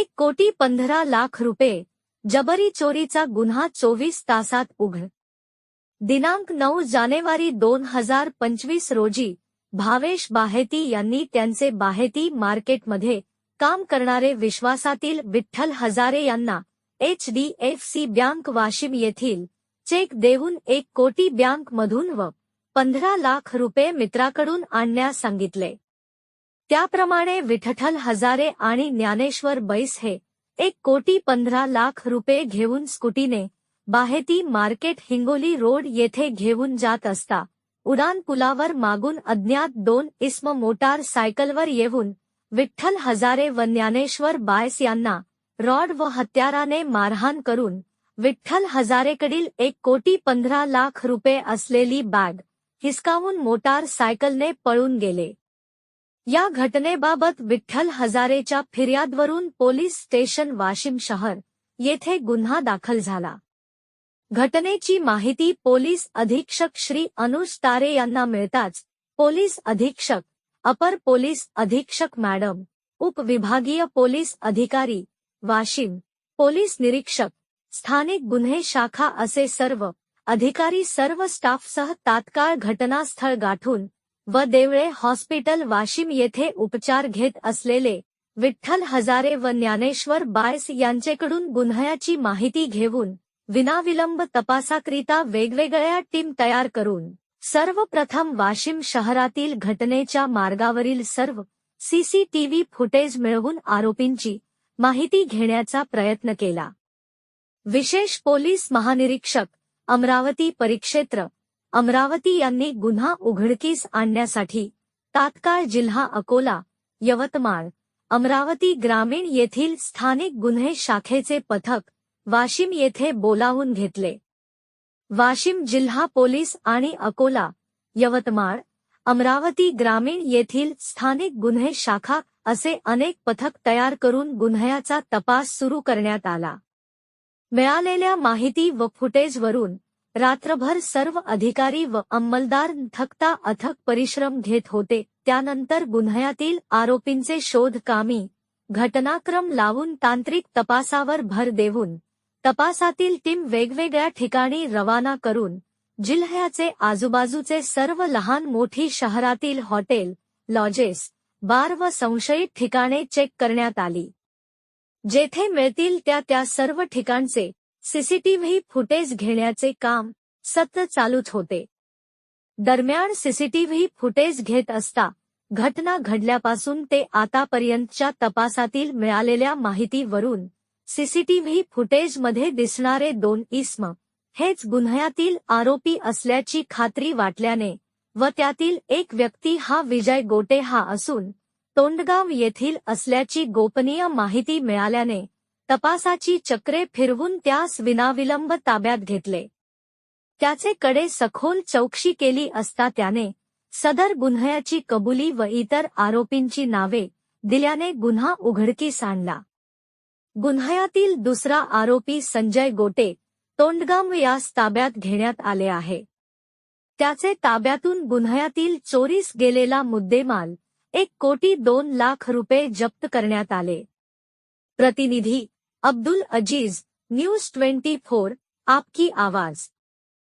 एक कोटी पंधरा लाख रुपये. जबरी चोरीचा गुन्हा चोवीस तासात उघड दिनांक नऊ जानेवारी दोन हजार पंचवीस रोजी भावेश बाहेती यांनी त्यांचे बाहेती मार्केटमध्ये काम करणारे विश्वासातील विठ्ठल हजारे यांना H D F C bank Washim येथील चेक देऊन एक कोटी बँकमधून व पंधरा लाख रुपये मित्राकडून आणण्यास सांगितले. त्याप्रमाणे विठठल हजारे आणि ज्ञानेश्वर बैस हे एक कोटी पंधरा लाख रुपये घेऊन स्कूटीने बाहेती मार्केट हिंगोली रोड येथे घेऊन जात असता उडान पुलावर मागून अज्ञात दोन इस्म मोटार सायकलवर येऊन विठ्ठल हजारे व ज्ञानेश्वर बायस यांना रॉड व हत्याराने मारहाण करून विठ्ठल हजारेकडील एक कोटी पंधरा लाख रुपये असलेली बॅग हिसकावून मोटार सायकलने पळून गेले. या घटनेबाबत विठ्ठल हजारेच्या फिर्यादवरून पोलीस स्टेशन वाशिम शहर येथे गुन्हा दाखल झाला. घटनेची माहिती पोलीस अधीक्षक श्री अनुज तारे यांना मिळताच पोलीस अधीक्षक अपर पोलीस अधीक्षक मॅडम उपविभागीय पोलीस अधिकारी वाशिम पोलीस निरीक्षक स्थानिक गुन्हे शाखा असे सर्व अधिकारी सर्व स्टाफसह तात्काळ घटनास्थळ गाठून व देवळे हॉस्पिटल वाशिम येथे उपचार घेत असलेले विठ्ठल हजारे व ज्ञानेश्वर बायस यांचेकडून गुन्ह्याची माहिती घेऊन विनाविलंब तपासाकरिता वेगवेगळ्या टीम तयार करून सर्वप्रथम वाशिम शहरातील घटनेच्या मार्गावरील सर्व सीसीटीव्ही फुटेज मिळवून आरोपींची माहिती घेण्याचा प्रयत्न केला. विशेष पोलीस महानिरीक्षक अमरावती परिक्षेत्र अमरावती यांनी गुन्हा उघडकीस आणण्यासाठी तात्काळ जिल्हा अकोला यवतमाळ अमरावती ग्रामीण येथील स्थानिक गुन्हे शाखेचे पथक वाशिम येथे बोलावून घेतले. वाशिम जिल्हा पोलीस आणि अकोला यवतमाळ अमरावती ग्रामीण येथील स्थानिक गुन्हे शाखा असे अनेक पथक तयार करून गुन्ह्याचा तपास सुरू करण्यात आला. मिळालेल्या माहिती व फुटेजवरून रात्रभर सर्व अधिकारी व अंमलदार थकता अथक परिश्रम घेत होते. त्यानंतर गुन्ह्यातील आरोपींचे शोध कामी. घटनाक्रम लावून तांत्रिक तपासावर भर देऊन. तपासातील टीम वेगवेगळ्या ठिकाणी रवाना करून. जिल्ह्याचे आजूबाजूचे सर्व लहान मोठी शहरातील हॉटेल लॉजेस बार व संशयित ठिकाणे चेक करण्यात आली. जेथे मिळतील त्या त्या सर्व ठिकाणचे सीसीटीव्ही फुटेज घेण्याचे काम सतत चालूच होते. दरम्यान सीसीटीव्ही फुटेज घेत असता घटना घडल्यापासून ते आतापर्यंतच्या तपासातील मिळालेल्या माहितीवरून सीसीटीव्ही फुटेजमध्ये दिसणारे दोन इस्म हेच गुन्ह्यातील आरोपी असल्याची खात्री वाटल्याने व त्यातील एक व्यक्ती हा विजय गोटे हा असून तोंडगाव येथील असल्याची गोपनीय माहिती मिळाल्याने तपासाची चक्रे फिरवून त्यास विनाविलंब ताब्यात घेतले. त्याचे कडे सखोल चौकशी केली असता त्याने सदर गुन्ह्याची कबुली व इतर आरोपींची नावे दिल्याने गुन्हा उघडकीस आणला. गुन्ह्यातील दुसरा आरोपी संजय गोटे तोंडगाम यास ताब्यात घेण्यात आले आहे. त्याचे ताब्यातून गुन्ह्यातील चोरीस गेलेला मुद्देमाल एक कोटी दोन लाख रुपये जप्त करण्यात आले. प्रतिनिधी Abdul Aziz news twenty four आपकी आवाज.